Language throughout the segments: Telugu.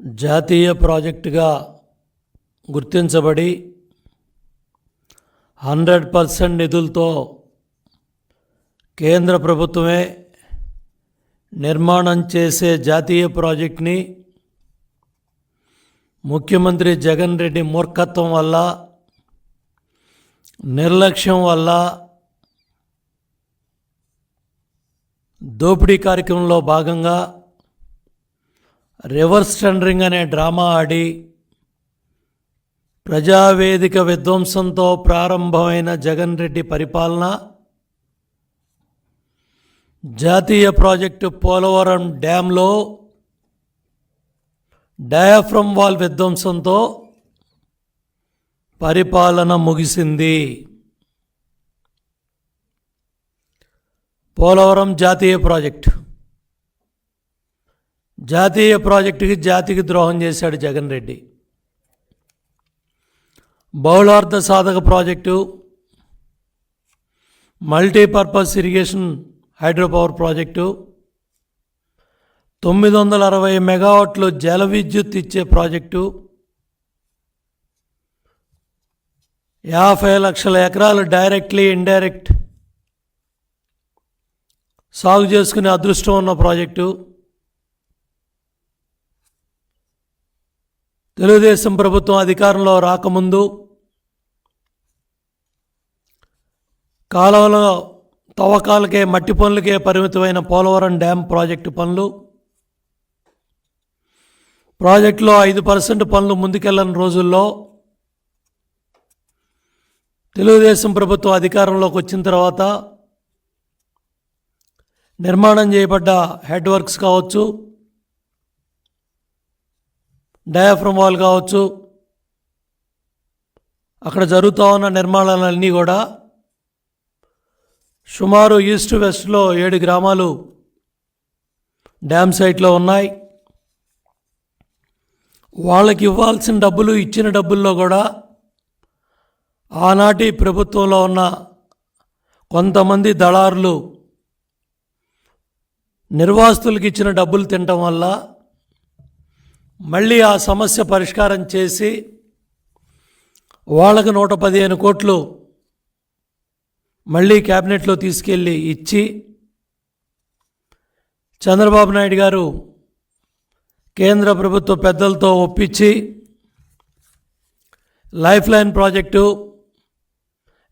జాతీయ ప్రాజెక్టుగా గుర్తించబడి హండ్రెడ్ పర్సెంట్ నిధులతో కేంద్ర ప్రభుత్వమే నిర్మాణం చేసే జాతీయ ప్రాజెక్ట్ని ముఖ్యమంత్రి జగన్ రెడ్డి మూర్ఖత్వం వల్ల నిర్లక్ష్యం వల్ల దోపిడీ కార్యక్రమంలో భాగంగా రివర్స్ టెండరింగ్ అనే డ్రామా ఆడి ప్రజావేదిక విధ్వంసంతో ప్రారంభమైన జగన్ రెడ్డి పరిపాలన జాతీయ ప్రాజెక్టు పోలవరం డ్యాంలో డయాఫ్రమ్ వాల్ విధ్వంసంతో పరిపాలన ముగిసింది. పోలవరం జాతీయ ప్రాజెక్టు జాతీయ ప్రాజెక్టుకి జాతికి ద్రోహం చేశాడు జగన్ రెడ్డి. బహుళార్థ సాధక project multipurpose irrigation hydro power project తొమ్మిది వందల అరవై మెగావాట్లు జల విద్యుత్ ఇచ్చే ప్రాజెక్టు యాభై లక్షల ఎకరాలు డైరెక్ట్లీ ఇండైరెక్ట్ సాగు చేసుకునే అదృష్టం ఉన్న ప్రాజెక్టు తెలుగుదేశం ప్రభుత్వం అధికారంలో రాకముందు కాలువలో తవ్వకాలకే మట్టి పనులకే పరిమితమైన పోలవరం డ్యామ్ ప్రాజెక్టు పనులు. ప్రాజెక్టులో ఐదు పర్సెంట్ పనులు ముందుకెళ్ళని రోజుల్లో తెలుగుదేశం ప్రభుత్వం అధికారంలోకి వచ్చిన తర్వాత నిర్మాణం చేయబడ్డ హెడ్ వర్క్స్ కావచ్చు డయాఫ్రమ్ వాల్ కావచ్చు అక్కడ జరుగుతూ ఉన్న నిర్మాణాలన్నీ కూడా సుమారు ఈస్ట్ వెస్ట్లో ఏడు గ్రామాలు డ్యామ్ సైట్లో ఉన్నాయి. వాళ్ళకి ఇవ్వాల్సిన డబ్బులు ఇచ్చిన డబ్బుల్లో కూడా ఆనాటి ప్రభుత్వంలో ఉన్న కొంతమంది దళారులు నిర్వాసితులకు ఇచ్చిన డబ్బులు తినటం వల్ల మళ్ళీ ఆ సమస్య పరిష్కారం చేసి వాళ్ళకు నూట పదిహేను కోట్లు మళ్ళీ క్యాబినెట్లో తీసుకెళ్ళి ఇచ్చి చంద్రబాబు నాయుడు గారు కేంద్ర ప్రభుత్వ పెద్దలతో ఒప్పించి లైఫ్ లైన్ ప్రాజెక్టు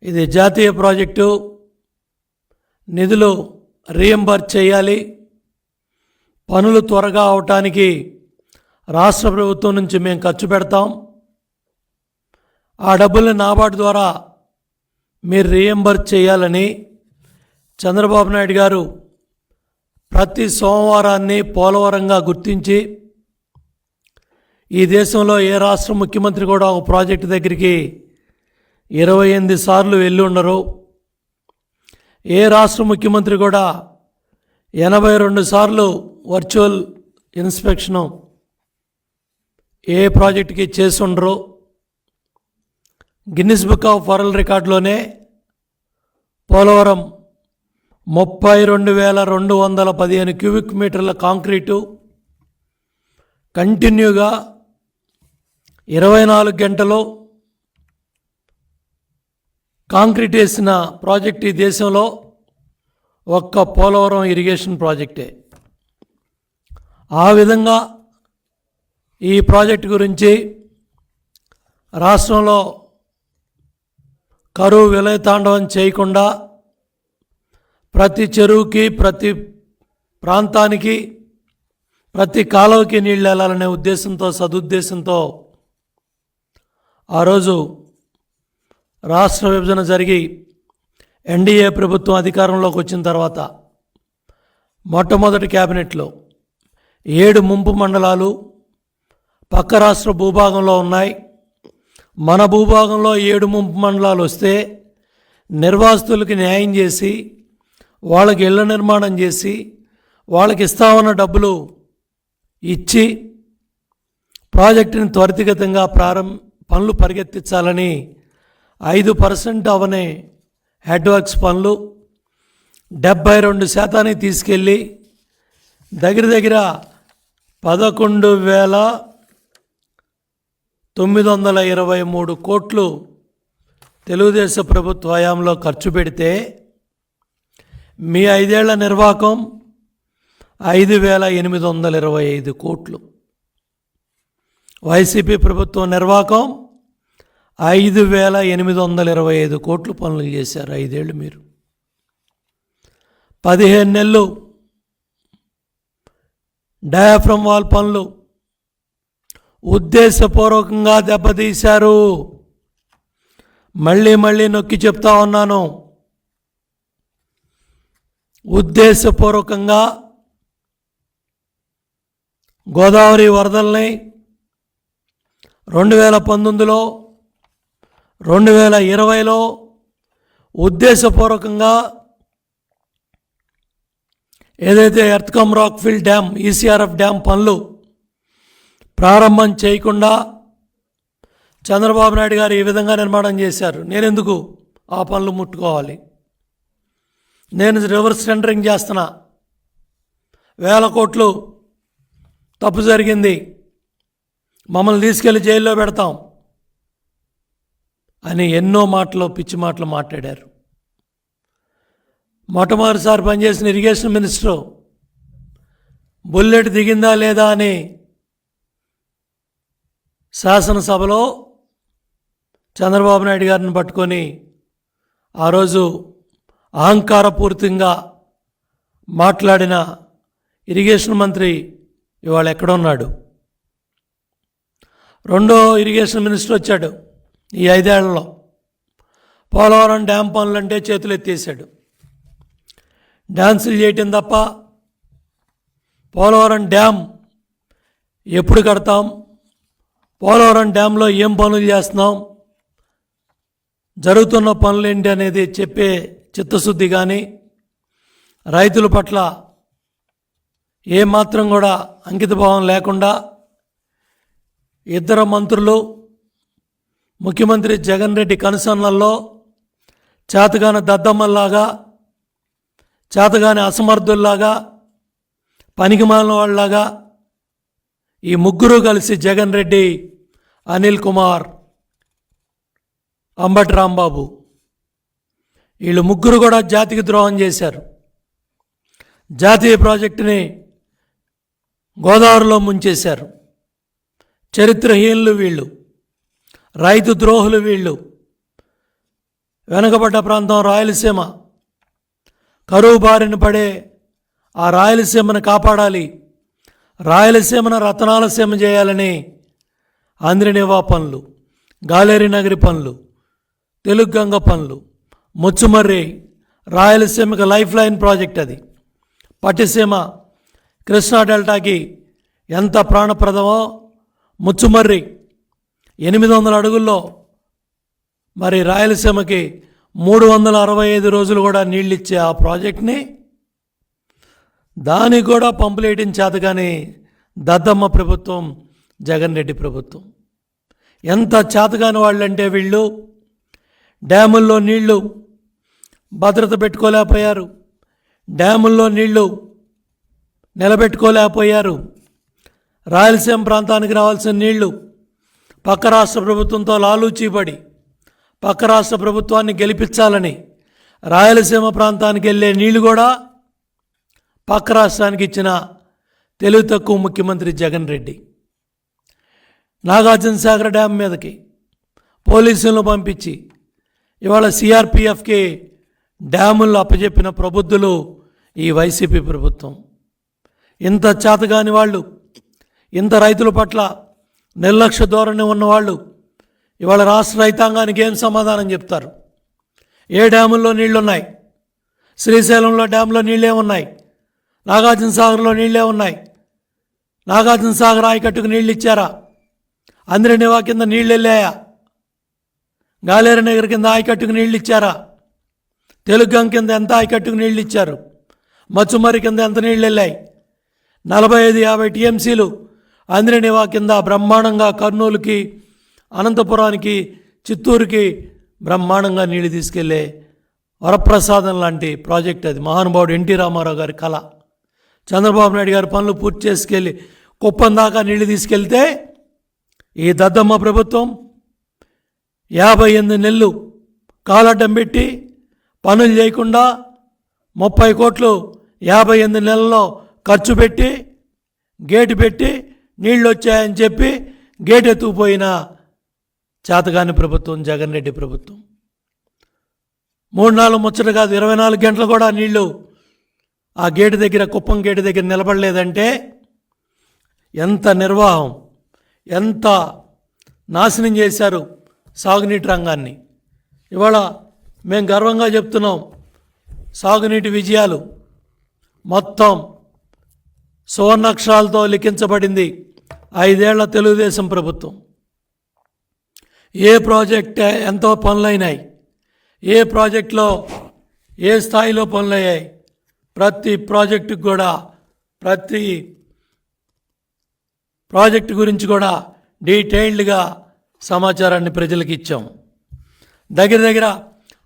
ఇది జాతీయ ప్రాజెక్టు నిధులు రీఎంబర్స్ చేయాలి పనులు త్వరగా అవటానికి రాష్ట్ర ప్రభుత్వం నుంచి మేము ఖర్చు పెడతాం. ఆ డబ్బుల్ని నాబార్డు ద్వారా మీరు రీఎంబర్స్ చేయాలని చంద్రబాబు నాయుడు గారు ప్రతి సోమవారాన్ని పోలవరంగా గుర్తించి ఈ దేశంలో ఏ రాష్ట్ర ముఖ్యమంత్రి కూడా ఒక ప్రాజెక్టు దగ్గరికి ఇరవై ఎనిమిది సార్లు వెళ్ళి ఉండరు. ఏ రాష్ట్ర ముఖ్యమంత్రి కూడా ఎనభై రెండు సార్లు వర్చువల్ ఇన్స్పెక్షను ఏ ప్రాజెక్ట్కి చేసి గిన్నిస్ బుక్ ఆఫ్ వరల్డ్ రికార్డులోనే పోలవరం ముప్పై రెండు వేల రెండు వందల పదిహేను క్యూబిక్ మీటర్ల కాంక్రీటు కంటిన్యూగా ఇరవై నాలుగు గంటలు కాంక్రీట్ వేసిన ప్రాజెక్ట్ ఈ దేశంలో ఒక్క పోలవరం ఇరిగేషన్ ప్రాజెక్టే. ఆ విధంగా ఈ ప్రాజెక్టు గురించి రాష్ట్రంలో కరువు విలయతాండవం చేయకుండా ప్రతి చెరువుకి ప్రతి ప్రాంతానికి ప్రతి కాలువకి నీళ్ళు వెళ్ళాలనే ఉద్దేశంతో సదుద్దేశంతో ఆ రోజు రాష్ట్ర విభజన జరిగి ఎన్డీఏ ప్రభుత్వం అధికారంలోకి వచ్చిన తర్వాత మొట్టమొదటి క్యాబినెట్లో ఏడు ముంపు మండలాలు పక్క రాష్ట్ర భూభాగంలో ఉన్నాయి. మన భూభాగంలో ఏడు ముంపు మండలాలు వస్తే నిర్వాసితులకి న్యాయం చేసి వాళ్ళకి ఇళ్ళ నిర్మాణం చేసి వాళ్ళకి ఇస్తామన్న డబ్బులు ఇచ్చి ప్రాజెక్టుని త్వరితగతంగా ప్రారంభ పనులు పరిగెత్తించాలని ఐదు పర్సెంట్ అవనే హెడ్వర్క్స్ పనులు డెబ్బై రెండు శాతానికి తీసుకెళ్ళి దగ్గర దగ్గర పదకొండు వేల తొమ్మిది వందల ఇరవై మూడు కోట్లు తెలుగుదేశం ప్రభుత్వ హయాంలో ఖర్చు పెడితే మీ ఐదేళ్ళ నిర్వాహకం ఐదు వేల ఎనిమిది వందల ఇరవై ఐదు కోట్లు. వైసీపీ ప్రభుత్వం నిర్వాహకం ఐదు వేల ఎనిమిది వందల ఇరవై ఐదు కోట్లు పనులు చేశారు ఐదేళ్ళు మీరు. పదిహేను నెలలు డయాఫ్రమ్ వాల్ పనులు ఉద్దేశపూర్వకంగా దెబ్బతీశారు. మళ్ళీ మళ్ళీ నొక్కి చెప్తా ఉన్నాను. ఉద్దేశపూర్వకంగా గోదావరి వరదల్ని రెండు వేల పంతొమ్మిదిలో రెండు వేల ఇరవైలో ఉద్దేశపూర్వకంగా ఏదైతే earth cum rockfill dam ECRF dam పనులు ప్రారంభం చేయకుండా చంద్రబాబు నాయుడు గారు ఈ విధంగా నిర్మాణం చేశారు. నేను ఎందుకు ఆ పనులు ముట్టుకోవాలి? నేను రివర్స్ టెండరింగ్ చేస్తున్నా. వేల కోట్లు తప్పు జరిగింది. మమ్మల్ని తీసుకెళ్ళి జైల్లో పెడతాం అని ఎన్నో మాటలు పిచ్చి మాటలు మాట్లాడారు. మొట్టమొదటిసారి పనిచేసిన ఇరిగేషన్ మినిస్టరు బుల్లెట్ దిగిందా లేదా అని శాసనసభలో చంద్రబాబు నాయుడు గారిని పట్టుకొని ఆ రోజు అహంకారపూరితంగా మాట్లాడిన ఇరిగేషన్ మంత్రి ఇవాళ ఎక్కడున్నాడు? రెండో ఇరిగేషన్ మినిస్టర్ వచ్చాడు ఈ ఐదేళ్ళలో. పోలవరం డ్యామ్ పనులంటే చేతులు ఎత్తేసాడు డ్యాన్సులు చేయటం తప్ప పోలవరం డ్యామ్ ఎప్పుడు కడతాం? పోలవరం డ్యాంలో ఏం పనులు చేస్తున్నాం? జరుగుతున్న పనులు ఏంటి అనేది చెప్పే చిత్తశుద్ధి కానీ రైతుల పట్ల ఏమాత్రం కూడా అంకితభావం లేకుండా ఇద్దరు మంత్రులు ముఖ్యమంత్రి జగన్ రెడ్డి కనుసన్నల్లో చేతగాని దద్దమ్మల్లాగా చేతగాని అసమర్థుల్లాగా పనికిమాలిన వాళ్ళలాగా ఈ ముగ్గురు కలిసి జగన్ రెడ్డి అనిల్ కుమార్ అంబటి రాంబాబు. వీళ్ళు ముగ్గురు కూడా జాతికి ద్రోహం చేశారు. జాతీయ ప్రాజెక్టుని గోదావరిలో ముంచేశారు. చరిత్రహీనులు వీళ్ళు రైతు ద్రోహులు వీళ్ళు. వెనుకబడ్డ ప్రాంతం రాయలసీమ. కరువు బారిన పడే ఆ రాయలసీమను కాపాడాలి. రాయలసీమను రతనాల సీమ చేయాలని ఆంధ్రనివా పనులు గాలేరి నగరి పనులు తెలుగు గంగ పనులు ముచ్చుమర్రి రాయలసీమకి లైఫ్ లైన్ ప్రాజెక్ట్ అది. పట్టిసీమ కృష్ణా డెల్టాకి ఎంత ప్రాణప్రదమో ముచ్చుమర్రి ఎనిమిది వందల అడుగుల్లో మరి రాయలసీమకి మూడు వందల అరవై ఐదు రోజులు కూడా నీళ్ళు ఇచ్చే ఆ ప్రాజెక్ట్ని దానికి కూడా పంపులేయడం చేత కానీ దద్దమ్మ ప్రభుత్వం జగన్ రెడ్డి ప్రభుత్వం. ఎంత చేతగాని వాళ్ళంటే వీళ్ళు డ్యాముల్లో నీళ్ళు భద్రత పెట్టుకోలేకపోయారు. డ్యాముల్లో నీళ్ళు నిలబెట్టుకోలేకపోయారు. రాయలసీమ ప్రాంతానికి రావాల్సిన నీళ్ళు పక్క రాష్ట్ర ప్రభుత్వంతో లాలూచీపడి పక్క రాష్ట్ర ప్రభుత్వాన్ని గెలిపించాలని రాయలసీమ ప్రాంతానికి వెళ్ళే నీళ్ళు కూడా పక్క రాష్ట్రానికి ఇచ్చిన తెలుగు తక్కువ ముఖ్యమంత్రి జగన్ రెడ్డి. నాగార్జున సాగర్ డ్యామ్ మీదకి పోలీసులను పంపించి ఇవాళ సిఆర్పిఎఫ్కి డ్యాములను అప్పచెప్పిన ప్రబుద్ధులు ఈ వైసీపీ ప్రభుత్వం. ఇంత చేతగాని వాళ్ళు ఇంత రైతుల పట్ల నిర్లక్ష్య ధోరణి ఉన్నవాళ్ళు ఇవాళ రాష్ట్ర రైతాంగానికి ఏం సమాధానం చెప్తారు? ఏ డ్యాముల్లో నీళ్ళున్నాయి? శ్రీశైలంలో డ్యాంలో నీళ్ళే ఉన్నాయి నాగార్జున సాగర్లో నీళ్ళే ఉన్నాయి. నాగార్జున సాగర్ ఆయకట్టుకు నీళ్ళు ఇచ్చారా అంద్రనివా కింద నీళ్ళు వెళ్ళాయా గాలేరు నగర్ కింద ఆయకట్టుకు నీళ్ళు ఇచ్చారా తెలుగుగం కింద ఎంత ఆయకట్టుకు నీళ్ళు ఇచ్చారు మచ్చుమరి కింద ఎంత నీళ్ళు వెళ్ళాయి నలభై ఐదు యాభై టీఎంసీలు అంద్రనివా కింద బ్రహ్మాండంగా కర్నూలుకి అనంతపురానికి చిత్తూరుకి బ్రహ్మాండంగా నీళ్ళు తీసుకెళ్ళే వరప్రసాదం లాంటి ప్రాజెక్ట్ అది. మహానుభావుడు ఎన్టీ రామారావు గారి కళ. చంద్రబాబు నాయుడు గారి పనులు పూర్తి చేసుకెళ్ళి కుప్పం దాకా నీళ్ళు తీసుకెళ్తే ఈ దద్దమ్మ ప్రభుత్వం యాభై ఎనిమిది నెలలు కాలడ్డం పెట్టి పనులు చేయకుండా ముప్పై కోట్లు యాభై ఎనిమిది నెలల్లో ఖర్చు పెట్టి గేటు పెట్టి నీళ్ళు వచ్చాయని చెప్పి గేట్ ఎత్తుకుపోయిన చేతగాని ప్రభుత్వం జగన్ రెడ్డి ప్రభుత్వం. మూడు నాలుగు ముచ్చట కాదు ఇరవై నాలుగు గంటలు కూడా నీళ్ళు ఆ గేటు దగ్గర కుప్పం గేటు దగ్గర నిలబడలేదంటే ఎంత నిర్వాహం ఎంత నాశనం చేశారు సాగునీటి రంగాన్ని. ఇవాళ మేము గర్వంగా చెప్తున్నాం సాగునీటి విజయాలు మొత్తం సువర్ణాక్షరాలతో లిఖించబడింది ఐదేళ్ళ తెలుగుదేశం ప్రభుత్వం. ఏ ప్రాజెక్ట్ ఎంతో పనులైనాయి ఏ ప్రాజెక్టులో ఏ స్థాయిలో పనులయ్యాయి ప్రతి ప్రాజెక్టుకు కూడా ప్రతి ప్రాజెక్టు గురించి కూడా డీటెయిల్డ్గా సమాచారాన్ని ప్రజలకు ఇచ్చాం. దగ్గర దగ్గర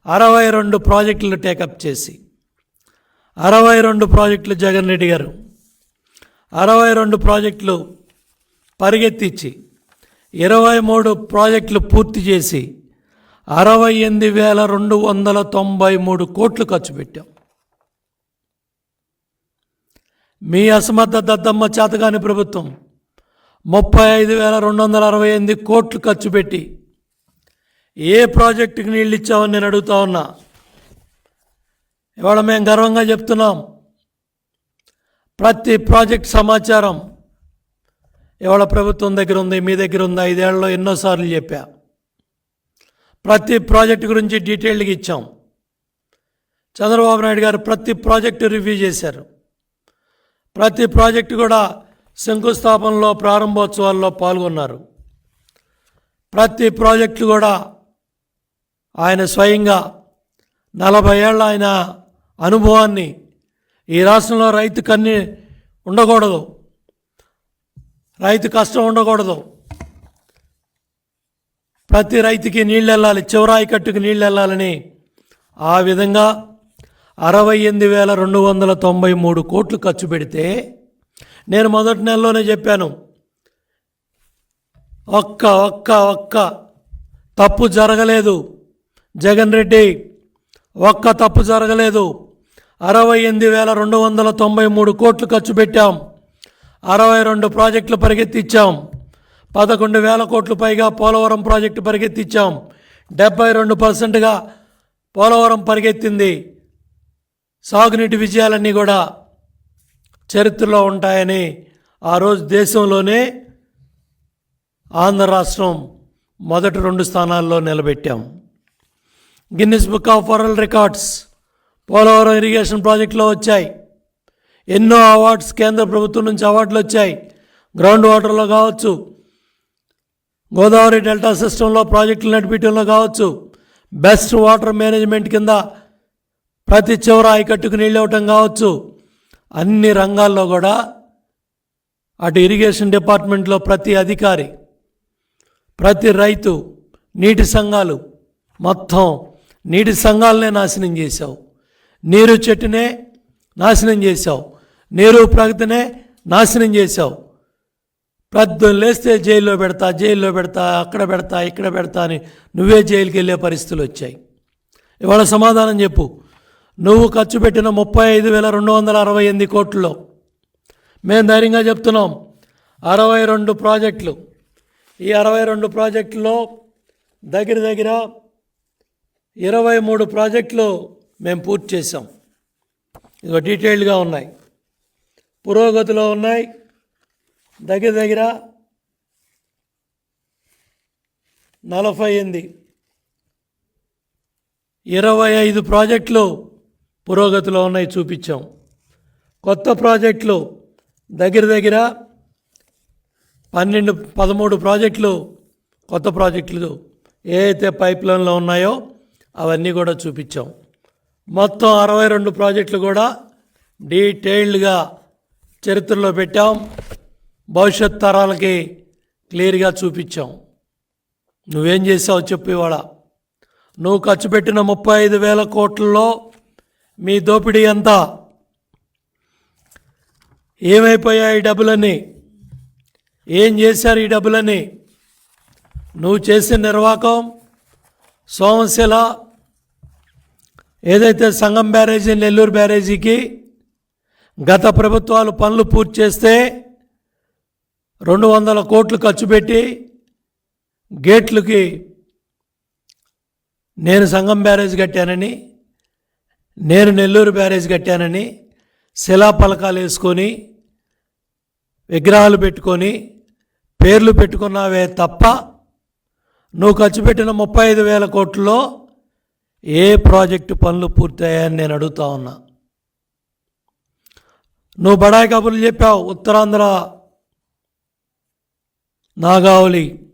అరవై రెండు ప్రాజెక్టులు టేకప్ చేసి అరవై రెండు ప్రాజెక్టులు జగన్ రెడ్డి గారు అరవై రెండు ప్రాజెక్టులు పరిగెత్తించి ఇరవై మూడు ప్రాజెక్టులు పూర్తి చేసి అరవై ఎనిమిది వేల రెండు వందల తొంభై మూడు కోట్లు ఖర్చు పెట్టాం. మీ అసమర్థ దద్దమ్మ చేతగాని ప్రభుత్వం. ముప్పై ఐదు వేల రెండు వందల అరవై ఎనిమిది కోట్లు ఖర్చు పెట్టి ఏ ప్రాజెక్టుకి నీళ్ళు ఇచ్చామని నేను అడుగుతా ఉన్నా. ఇవాళ మేము గర్వంగా చెప్తున్నాం. ప్రతి ప్రాజెక్ట్ సమాచారం ఇవాళ ప్రభుత్వం దగ్గర ఉంది మీ దగ్గర ఉంది. ఐదేళ్ళలో ఎన్నోసార్లు చెప్పా. ప్రతి ప్రాజెక్ట్ గురించి డీటెయిల్డ్గా ఇచ్చాం. చంద్రబాబు నాయుడు గారు ప్రతి ప్రాజెక్టు రివ్యూ చేశారు. ప్రతి ప్రాజెక్టు కూడా శంకుస్థాపనలో ప్రారంభోత్సవాల్లో పాల్గొన్నారు. ప్రతి ప్రాజెక్టు కూడా ఆయన స్వయంగా నలభై ఏళ్ళ ఆయన అనుభవాన్ని ఈ రాష్ట్రంలో రైతు కన్ని ఉండకూడదు. రైతు కష్టం ఉండకూడదు. ప్రతి రైతుకి నీళ్ళు వెళ్ళాలి చివరాయి కట్టుకు నీళ్ళు వెళ్ళాలని ఆ విధంగా అరవై ఎనిమిది వేల రెండు వందల తొంభై మూడు కోట్లు ఖర్చు పెడితే నేను మొదటి నెలలోనే చెప్పాను ఒక్క ఒక్క ఒక్క తప్పు జరగలేదు. జగన్ రెడ్డి ఒక్క తప్పు జరగలేదు. అరవై ఎనిమిది వేల రెండు వందల తొంభై మూడు కోట్లు ఖర్చు పెట్టాం. అరవై రెండు ప్రాజెక్టులు పరిగెత్తిచ్చాం. పదకొండు వేల కోట్లు పైగా పోలవరం ప్రాజెక్టు పరిగెత్తిచ్చాం. డెబ్బై రెండు పర్సెంట్గా పోలవరం పరిగెత్తింది. సాగునీటి విజయాలన్నీ కూడా చరిత్రలో ఉంటాయని ఆ రోజు దేశంలోనే ఆంధ్ర రాష్ట్రం మొదటి రెండు స్థానాల్లో నిలబెట్టాం. Guinness book of world records Polavaram irrigation ప్రాజెక్టులో వచ్చాయి. ఎన్నో అవార్డ్స్ కేంద్ర ప్రభుత్వం నుంచి అవార్డులు వచ్చాయి. గ్రౌండ్ వాటర్లో కావచ్చు గోదావరి డెల్టా సిస్టంలో ప్రాజెక్టులు నడిపించడంలో కావచ్చు బెస్ట్ వాటర్ మేనేజ్మెంట్ కింద ప్రతి చివర ఆయకట్టుకు నీళ్ళు ఇవ్వటం కావచ్చు. అన్ని రంగాల్లో కూడా అటు ఇరిగేషన్ డిపార్ట్మెంట్లో ప్రతి అధికారి ప్రతి రైతు నీటి సంఘాలు మొత్తం నీటి సంఘాలనే నాశనం చేశావు. నీరు చెట్టునే నాశనం చేశావు. నీరు ప్రగతినే నాశనం చేశావు. పెద్ద లేస్తే జైల్లో పెడతా జైల్లో పెడతా అక్కడ పెడతా ఇక్కడ పెడతా అని నువ్వే జైలుకి వెళ్ళే పరిస్థితులు వచ్చాయి. ఇవాళ సమాధానం చెప్పు. నువ్వు ఖర్చు పెట్టిన ముప్పై ఐదు వేల రెండు వందల అరవై ఎనిమిది కోట్లలో మేము ధైర్యంగా చెప్తున్నాం. అరవై రెండు ప్రాజెక్టులు. ఈ అరవై రెండు ప్రాజెక్టులో దగ్గర దగ్గర ఇరవై మూడు ప్రాజెక్టులు మేము పూర్తి చేసాం ఇదిగో డీటెయిల్డ్గా ఉన్నాయి. పురోగతిలో ఉన్నాయి. దగ్గర దగ్గర నలభై ఎనిమిది. ఇరవై ఐదు ప్రాజెక్టులు పురోగతిలో ఉన్నాయి చూపించాం. కొత్త ప్రాజెక్టులు దగ్గర దగ్గర పన్నెండు పదమూడు ప్రాజెక్టులు కొత్త ప్రాజెక్టులు ఏ అయితే ఉన్నాయో అవన్నీ కూడా చూపించాం. మొత్తం అరవై రెండు ప్రాజెక్టులు కూడా డీటెయిల్డ్గా చరిత్రలో పెట్టాం. భవిష్యత్ తరాలకి క్లియర్గా చూపించాం. నువ్వేం చేసావు చెప్పు ఇవాళ. నువ్వు ఖర్చు పెట్టిన ముప్పై ఐదు వేల కోట్లలో మీ దోపిడీ అంతా ఏమైపోయాయి ఈ డబ్బులన్నీ? ఏం చేశారు ఈ డబ్బులని నువ్వు చేసిన నిర్వాకం సోమశిల ఏదైతే సంగం బ్యారేజీ నెల్లూరు బ్యారేజీకి గత ప్రభుత్వాలు పనులు పూర్తి చేస్తే రెండు వందల కోట్లు ఖర్చు పెట్టి గేట్లకి నేను సంగం బ్యారేజ్ కట్టానని నేను నెల్లూరు బ్యారేజ్ కట్టానని శిలాఫలకాలు వేసుకొని విగ్రహాలు పెట్టుకొని పేర్లు పెట్టుకున్నావే తప్ప నువ్వు ఖర్చు పెట్టిన ముప్పై ఐదు వేల కోట్లలో ఏ ప్రాజెక్టు పనులు పూర్తయ్యాయని నేను అడుగుతా ఉన్నా. నువ్వు బడాయి కబుర్లు చెప్పావు ఉత్తరాంధ్ర నాగావళి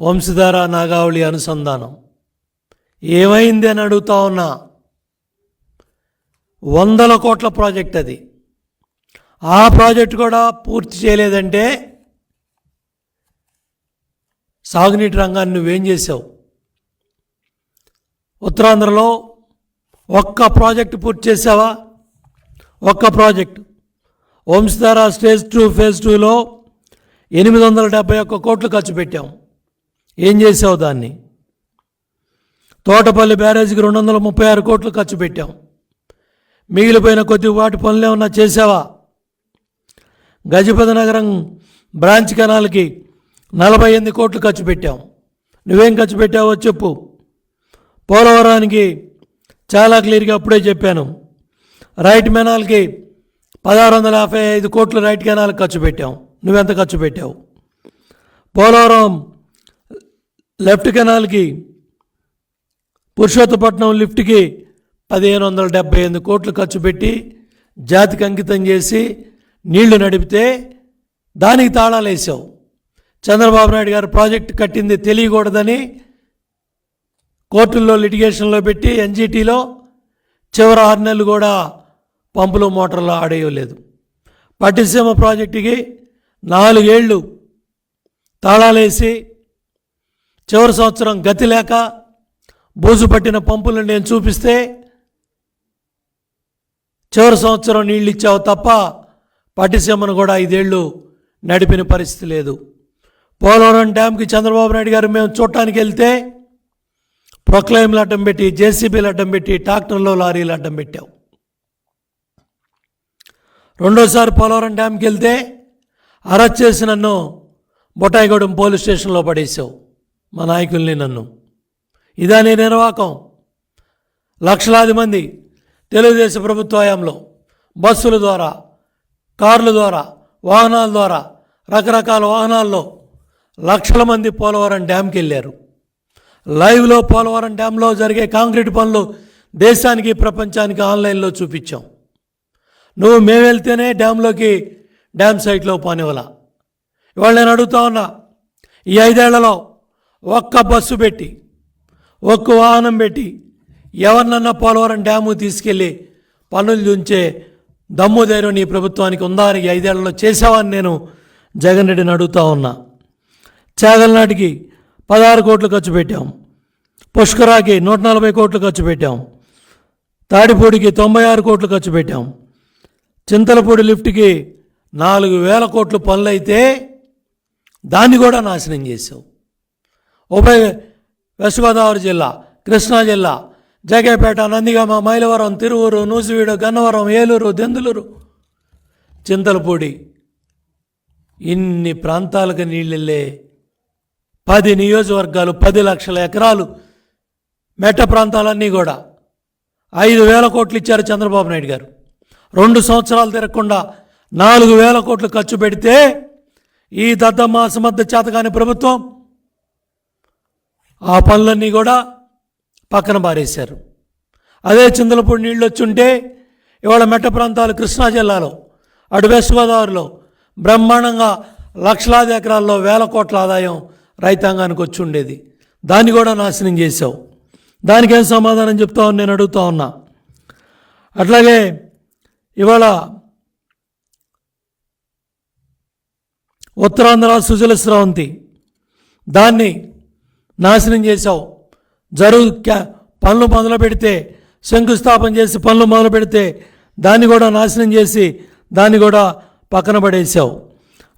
వంశధార నాగావళి అనుసంధానం. ఏమైంది అని అడుగుతా ఉన్నా. వందల కోట్ల ప్రాజెక్ట్ అది. ఆ ప్రాజెక్ట్ కూడా పూర్తి చేయలేదంటే సాగునీటి రంగాన్ని నువ్వేం చేసావు ఉత్తరాంధ్రలో ఒక్క ప్రాజెక్ట్ పూర్తి చేసావా ఒక్క project. Vamsadhara stage two phase టూలో ఎనిమిది వందల డెబ్బై ఒక్క కోట్లు ఖర్చు పెట్టాం. ఏం చేసావు దాన్ని? తోటపల్లి బ్యారేజీకి రెండు వందల ముప్పై ఆరు కోట్లు ఖర్చు పెట్టాం. మిగిలిపోయిన కొద్ది వాటి పనులు ఏమన్నా చేసావా గజపతి నగరం బ్రాంచ్ కెనాల్కి నలభై ఎనిమిది కోట్లు ఖర్చు పెట్టాం. నువ్వేం ఖర్చు పెట్టావో చెప్పు. పోలవరానికి చాలా క్లియర్గా అప్పుడే చెప్పాను. రైట్ కెనాల్కి పదహారు వందల యాభై ఐదు కోట్లు రైట్ కెనాల్ ఖర్చు పెట్టాం. నువ్వెంత ఖర్చు పెట్టావు? పోలవరం లెఫ్ట్ కెనాల్కి పురుషోత్తపట్నం లిఫ్ట్కి పదిహేను వందల డెబ్బై ఎనిమిది కోట్లు ఖర్చు పెట్టి జాతికి అంకితం చేసి నీళ్ళు నడిపితే దానికి తాళాలు వేసావు చంద్రబాబు నాయుడు గారు ప్రాజెక్ట్ కట్టింది తెలియకూడదని కోర్టుల్లో లిటిగేషన్లో పెట్టి ఎన్జిటీలో చివరి ఆరు నెలలు కూడా పంపులు మోటార్లు ఆడేయలేదు. పట్టిసీమ ప్రాజెక్టుకి నాలుగేళ్ళు తాళాలేసి చివరి సంవత్సరం గతి లేక బూజు పట్టిన పంపులు నేను చూపిస్తే చివరి సంవత్సరం నీళ్ళు ఇచ్చావు తప్ప పట్టిసీమను కూడా ఐదేళ్ళు నడిపిన పరిస్థితి లేదు. పోలవరం డ్యామ్కి చంద్రబాబు నాయుడు గారు మేము చూడటానికి వెళ్తే ప్రొక్లైమ్లు అడ్డం పెట్టి జేసీబీలు అడ్డం పెట్టి ట్రాక్టర్లో లారీలు అడ్డం పెట్టావు. రెండోసారి పోలవరం డ్యామ్కి వెళ్తే అరెస్ట్ చేసి నన్ను బొటాయిగూడెం పోలీస్ స్టేషన్లో పడేసావు. మా నాయకుల్ని నన్ను. ఇదా నీ నిర్వాకం. లక్షలాది మంది తెలుగుదేశం ప్రభుత్వ హయాంలో బస్సుల ద్వారా కార్ల ద్వారా వాహనాల ద్వారా రకరకాల వాహనాల్లో లక్షల మంది పోలవరం డ్యామ్కి వెళ్ళారు లైవ్లో పోలవరం డ్యాంలో జరిగే కాంక్రీట్ పనులు దేశానికి ప్రపంచానికి ఆన్లైన్లో చూపించాం. నువ్వు మేము వెళ్తేనే డ్యాంలోకి డ్యామ్ సైట్లో పోనివ్వాల? ఇవాళ నేను అడుగుతా ఉన్నా ఈ ఐదేళ్ళలో ఒక్క బస్సు పెట్టి ఒక్క వాహనం పెట్టి ఎవరినన్నా పోలవరం డ్యాము తీసుకెళ్ళి పనులు చూంచే దమ్ము ధైర్యం నీ ప్రభుత్వానికి ఉందా అని ఐదేళ్ళలో చేసావని నేను జగన్ రెడ్డిని అడుగుతా ఉన్నా. చేగల నాటికి పదహారు కోట్లు ఖర్చు పెట్టాం. పుష్కరాకి నూట నలభై కోట్లు ఖర్చు పెట్టాం. తాడిపూడికి తొంభై ఆరు కోట్లు ఖర్చు పెట్టాం. చింతలపూడి లిఫ్ట్కి నాలుగు వేల కోట్లు పనులైతే దాన్ని కూడా నాశనం చేసావు ఉభయ వెస్ట్ గోదావరి జిల్లా కృష్ణా జిల్లా జగేపేట నందిగామ మైలవరం తిరువూరు నూసివీడు గన్నవరం ఏలూరు దెందులూరు చింతలపూడి. ఇన్ని ప్రాంతాలకు నీళ్ళెళ్ళే పది నియోజకవర్గాలు పది లక్షల ఎకరాలు మెట్ట ప్రాంతాలన్నీ కూడా ఐదు వేల కోట్లు ఇచ్చారు చంద్రబాబు నాయుడు గారు. రెండు సంవత్సరాలు తిరగకుండా నాలుగు వేల కోట్లు ఖర్చు పెడితే ఈ దద్దమ్మ అసమర్థ చేతకాని ప్రభుత్వం ఆ పనులన్నీ కూడా పక్కన పారేశారు. అదే చింతలపూడి నీళ్ళు వచ్చుంటే ఇవాళ మెట్ట ప్రాంతాలు కృష్ణా జిల్లాలో అటు వెస్ట్ గోదావరిలో బ్రహ్మాండంగా లక్షలాది ఎకరాల్లో వేల కోట్ల ఆదాయం రైతాంగానికి వచ్చి ఉండేది దాన్ని కూడా నాశనం చేశావు. దానికేం సమాధానం చెప్తావు నేను అడుగుతా ఉన్నా. అట్లాగే ఇవాళ ఉత్తరాంధ్ర సుజల స్రవంతి దాన్ని నాశనం చేశావు. జరుగు పనులు మొదలు పెడితే శంకుస్థాపన చేసి పనులు మొదలు పెడితే దాన్ని కూడా నాశనం చేసి దాన్ని కూడా పక్కన పడేసావు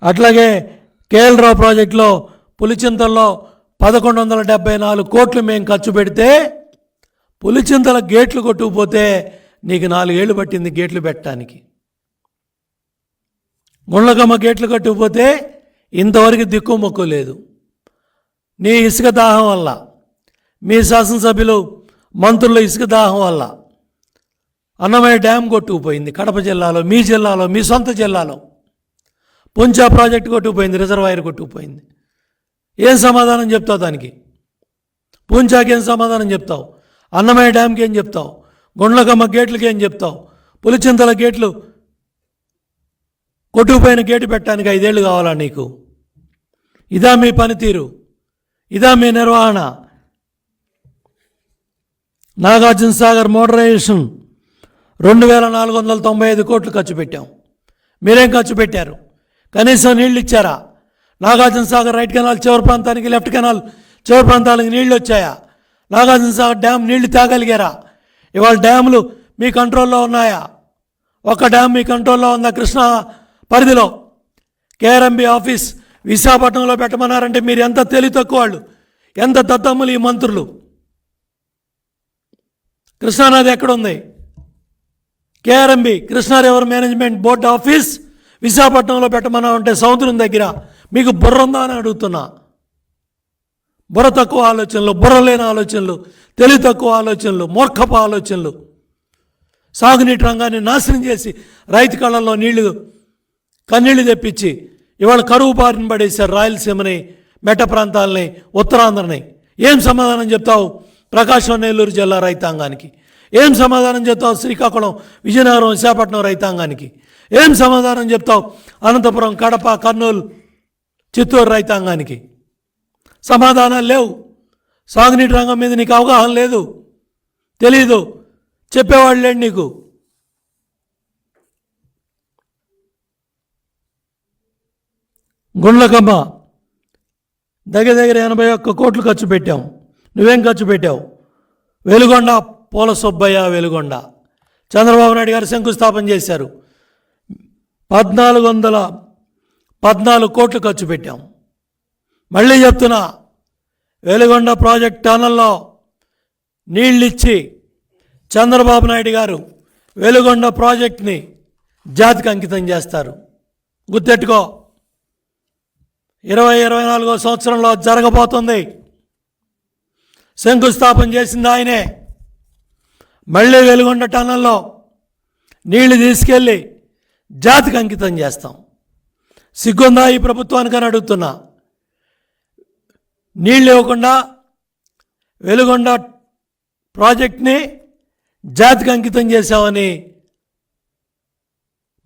అట్లాగే కేఎల్ రావు ప్రాజెక్టులో పులిచింతల్లో పదకొండు వందల డెబ్బై నాలుగు కోట్లు మేము ఖర్చు పెడితే పులిచింతల గేట్లు కొట్టుకుపోతే నీకు నాలుగేళ్ళు పట్టింది గేట్లు పెట్టడానికి. ముళ్ళకమ్మ గేట్లు కట్టుకుపోతే ఇంతవరకు దిక్కు మొక్కు లేదు. నీ ఇసుక దాహం వల్ల మీ శాసనసభ్యులు మంత్రుల ఇసుక దాహం వల్ల అన్నమయ్య డ్యామ్ కొట్టుకుపోయింది. కడప జిల్లాలో మీ జిల్లాలో మీ సొంత జిల్లాలో. పుంచా ప్రాజెక్టు కొట్టుకుపోయింది రిజర్వాయర్ కొట్టుకుపోయింది. ఏం సమాధానం చెప్తావు దానికి? పూంచాకి ఏం సమాధానం చెప్తావు? అన్నమయ్య డ్యామ్కి ఏం చెప్తావు? గుండ్లకమ్మ గేట్లకి ఏం చెప్తావు? పులిచింతల గేట్లు కొట్టుకుపోయిన గేటు పెట్టడానికి ఐదేళ్ళు కావాలా నీకు? ఇదా మీ పనితీరు. ఇదా మీ నిర్వహణ. నాగార్జున సాగర్ మోడరైజేషన్ రెండు వేల నాలుగు వందల తొంభై ఐదు కోట్లు ఖర్చు పెట్టాం. మీరేం ఖర్చు పెట్టారు? కనీసం నీళ్ళు ఇచ్చారా నాగార్జున సాగర్ రైట్ కెనాల్ చివరి ప్రాంతానికి లెఫ్ట్ కెనాల్ చివరి ప్రాంతాలకి నీళ్ళు వచ్చాయా నాగార్జున సాగర్ డ్యామ్ నీళ్ళు తాగలిగారా? ఇవాళ డ్యాములు మీ కంట్రోల్లో ఉన్నాయా? ఒక డ్యామ్ మీ కంట్రోల్లో ఉందా కృష్ణా పరిధిలో? కేఆర్ఎంబి ఆఫీస్ విశాఖపట్నంలో పెట్టమన్నారంటే మీరు ఎంత తెలివి తక్కువ వాళ్ళు? ఎంత దద్దమ్ములు ఈ మంత్రులు? కృష్ణానది ఎక్కడుంది? KRMB Krishna river management board office విశాఖపట్నంలో పెట్టమన్నా ఉంటే సముద్రం దగ్గర. మీకు బుర్ర ఉందా అని అడుగుతున్నా. బుర్ర తక్కువ ఆలోచనలు బుర్ర లేని ఆలోచనలు తెలివి తక్కువ ఆలోచనలు మూర్ఖపు ఆలోచనలు. సాగునీటి రంగాన్ని నాశనం చేసి రైతు కళ్ళల్లో నీళ్ళు కన్నీళ్ళు తెప్పించి ఇవాళ కరువు బారిన పడేశారు రాయలసీమని మెట్ట ప్రాంతాలని ఉత్తరాంధ్రని. ఏం సమాధానం చెప్తావు? ప్రకాశం నెల్లూరు జిల్లా రైతాంగానికి. ఏం సమాధానం చెప్తావు శ్రీకాకుళం విజయనగరం విశాఖపట్నం రైతాంగానికి? ఏం సమాధానం చెప్తావు అనంతపురం కడప కర్నూలు చిత్తూరు రైతాంగానికి? సమాధానాలు లేవు. సాగునీటి రంగం మీద నీకు అవగాహన లేదు. తెలీదు. చెప్పేవాళ్ళు లేడు నీకు. గుండ్లకమ్మ దగ్గర దగ్గర ఎనభై ఒక్క కోట్లు ఖర్చు పెట్టాం. నువ్వేం ఖర్చు పెట్టావు? వెలుగొండ పూల సుబ్బయ్య వెలుగొండ. చంద్రబాబు నాయుడు గారు శంకుస్థాపన చేశారు. పద్నాలుగు వందల పద్నాలుగు కోట్లు ఖర్చు పెట్టాం. మళ్ళీ చెప్తున్నా వెలుగొండ ప్రాజెక్ట్ టనల్లో నీళ్ళిచ్చి చంద్రబాబు నాయుడు గారు వెలుగొండ ప్రాజెక్ట్ని జాతికి అంకితం చేస్తారు. గుర్తెట్టుకో ఇరవై ఇరవై నాలుగో సంవత్సరంలో జరగబోతుంది. శంకుస్థాపన చేసింది ఆయనే. మళ్ళీ వెలుగొండ టన్నల్లో నీళ్ళు తీసుకెళ్ళి జాతికి అంకితం చేస్తాం. సిగ్గుందా ఈ ప్రభుత్వానికి అని అడుగుతున్నా. నీళ్ళు ఇవ్వకుండా వెలుగొండ ప్రాజెక్ట్ని జాతికి అంకితం చేశామని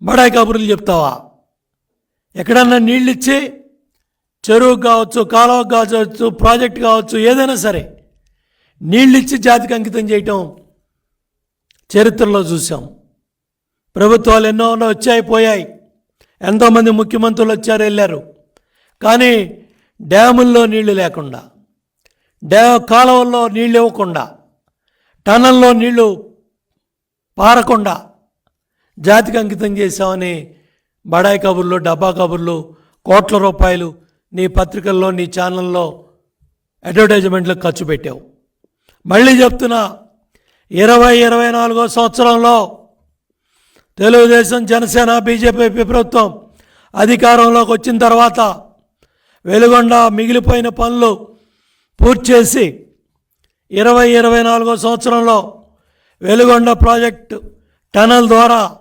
బడాయి కబుర్లు చెప్తావా? ఎక్కడన్నా నీళ్ళు ఇచ్చి చెరువుకు కావచ్చు కాలువ కావచ్చు ప్రాజెక్ట్ కావచ్చు ఏదైనా సరే నీళ్ళు ఇచ్చి జాతికి అంకితం చేయటం చరిత్రలో చూసాం ప్రభుత్వాలు ఎన్నో ఎన్నో వచ్చాయి పోయాయి. ఎంతోమంది ముఖ్యమంత్రులు వచ్చారు వెళ్ళారు. కానీ డ్యాముల్లో నీళ్ళు లేకుండా డ్యా కాలువల్లో నీళ్ళు ఇవ్వకుండా టనల్లో నీళ్ళు పారకుండా జాతికి అంకితం చేశామని బడాయి కబుర్లు డబ్బా కబుర్లు కోట్ల రూపాయలు నీ పత్రికల్లో నీ ఛానల్లో అడ్వర్టైజ్మెంట్లకు ఖర్చు పెట్టావు. మళ్ళీ చెప్తున్నా ఇరవై ఇరవై నాలుగో సంవత్సరంలో తెలుగుదేశం జనసేన బీజేపీ ప్రభుత్వం అధికారంలోకి వచ్చిన తర్వాత వెలుగొండ మిగిలిపోయిన పనులు పూర్తి చేసి ఇరవై ఇరవై నాలుగో సంవత్సరంలో వెలుగొండ ప్రాజెక్టు టనల్ ద్వారా